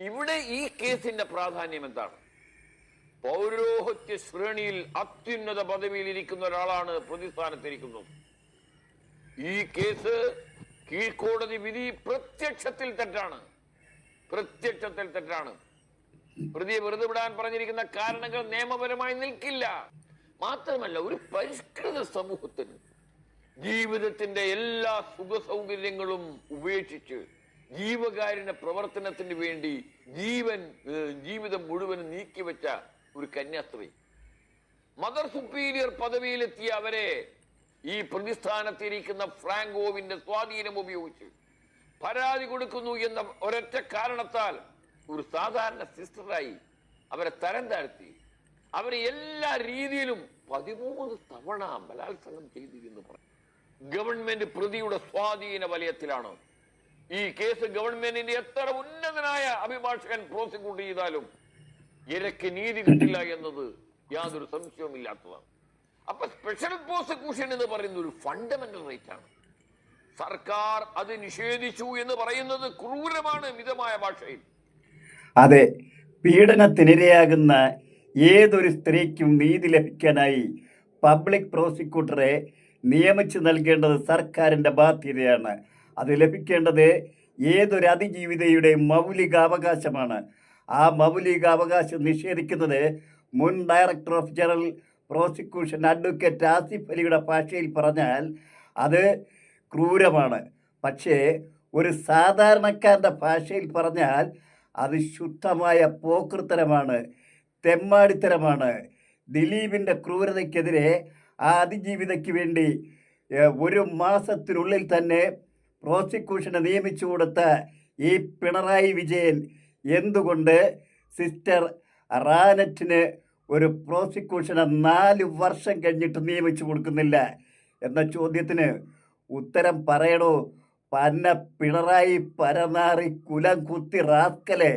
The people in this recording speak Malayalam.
ഇവിടെ ഈ കേസിന്റെ പ്രാധാന്യം എന്താണ്? പൗരോഹത്യ ശ്രേണിയിൽ അത്യുന്നത പദവിയിൽ ഇരിക്കുന്ന ഒരാളാണ് പ്രതിസ്ഥാനത്തിരിക്കുന്നത് ഈ കേസ് കീഴ്ക്കോടതി വിധി പ്രത്യക്ഷത്തിൽ തെറ്റാണ്. പ്രത്യക്ഷത്തിൽ തെറ്റാണ്. പ്രതിയെ വെറുതെ വിടാൻ പറഞ്ഞിരിക്കുന്ന കാരണങ്ങൾ നിയമപരമായി നിൽക്കില്ല. മാത്രമല്ല ഒരു പരിഷ്കൃത സമൂഹത്തിന് ജീവിതത്തിന്റെ എല്ലാ സുഖ സൗകര്യങ്ങളും ഉപേക്ഷിച്ച് ജീവകാരുണ്യ പ്രവർത്തനത്തിന് വേണ്ടി ജീവൻ ജീവിതം മുഴുവൻ നീക്കിവെച്ച ഒരു കന്യാസ്ത്രീ. മദർ സുപ്പീരിയർ പദവിയിലെത്തിയ അവരെ ഈ പ്രതിസ്ഥാനത്തിരിക്കുന്ന ഫ്രാങ്കോവിന്റെ സ്വാധീനം ഉപയോഗിച്ച് പരാതി കൊടുക്കുന്നു എന്ന ഒരൊറ്റ കാരണത്താൽ ഒരു സാധാരണ സിസ്റ്ററായി അവരെ തരം താഴ്ത്തി. അവരെ എല്ലാ രീതിയിലും പതിമൂന്ന് തവണ ബലാത്സംഗം ചെയ്തു എന്ന് പറഞ്ഞു ഗവൺമെന്റ് പ്രതിയുടെ സ്വാധീന വലയത്തിലാണ്. ഈ കേസ് ഗവൺമെന്റിന്റെ എത്ര ഉന്നതനായ അഭിഭാഷകൻ പ്രോസിക്യൂട്ട് ചെയ്താലും ഇരയ്ക്ക് നീതി കിട്ടില്ല എന്നത് യാതൊരു സംശയവും ഇല്ലാത്തതാണ് അപ്പൊ സ്പെഷ്യൽ പ്രോസിക്യൂഷൻ എന്ന് പറയുന്ന ഒരു ഫണ്ടമെന്റൽ റൈറ്റ് ആണ്. സർക്കാർ അത് നിഷേധിച്ചു എന്ന് പറയുന്നത് ക്രൂരമാണ് മിതമായ ഭാഷയിൽ. അതെ പീഡനത്തിനിരയാകുന്ന ഏതൊരു സ്ത്രീക്കും നീതി ലഭിക്കാനായി പബ്ലിക് പ്രോസിക്യൂട്ടറെ നിയമിച്ചു നൽകേണ്ടത് സർക്കാരിന്റെ ബാധ്യതയാണ്. അത് ലഭിക്കേണ്ടത് ഏതൊരു അതിജീവിതയുടെ മൗലികാവകാശമാണ്. ആ മൗലികാവകാശം നിഷേധിക്കുന്നത് മുൻ director of general prosecution advocate Asif അലിയുടെ ഭാഷയിൽ പറഞ്ഞാൽ അത് ക്രൂരമാണ്. പക്ഷേ ഒരു സാധാരണക്കാരന്റെ ഭാഷയിൽ പറഞ്ഞാൽ അത് ശുദ്ധമായ പോക്കൃത്തരമാണ് തെമ്മാടിത്തരമാണ്. ദിലീപിന്റെ ക്രൂരതയ്ക്കെതിരെ ആ അതിജീവിതയ്ക്ക് വേണ്ടി ഒരു മാസത്തിനുള്ളിൽ തന്നെ പ്രോസിക്യൂഷനെ നിയമിച്ചു കൊടുത്ത ഈ പിണറായി വിജയൻ എന്തുകൊണ്ട് സിസ്റ്റർ റാനറ്റിന് ഒരു പ്രോസിക്യൂഷനെ നാല് വർഷം കഴിഞ്ഞിട്ട് നിയമിച്ചു കൊടുക്കുന്നില്ല എന്ന ചോദ്യത്തിന് ഉത്തരം പറയണോ? പന്ന പിണറായി പരനാറി കുലം കുത്തി റാസ്കലേ.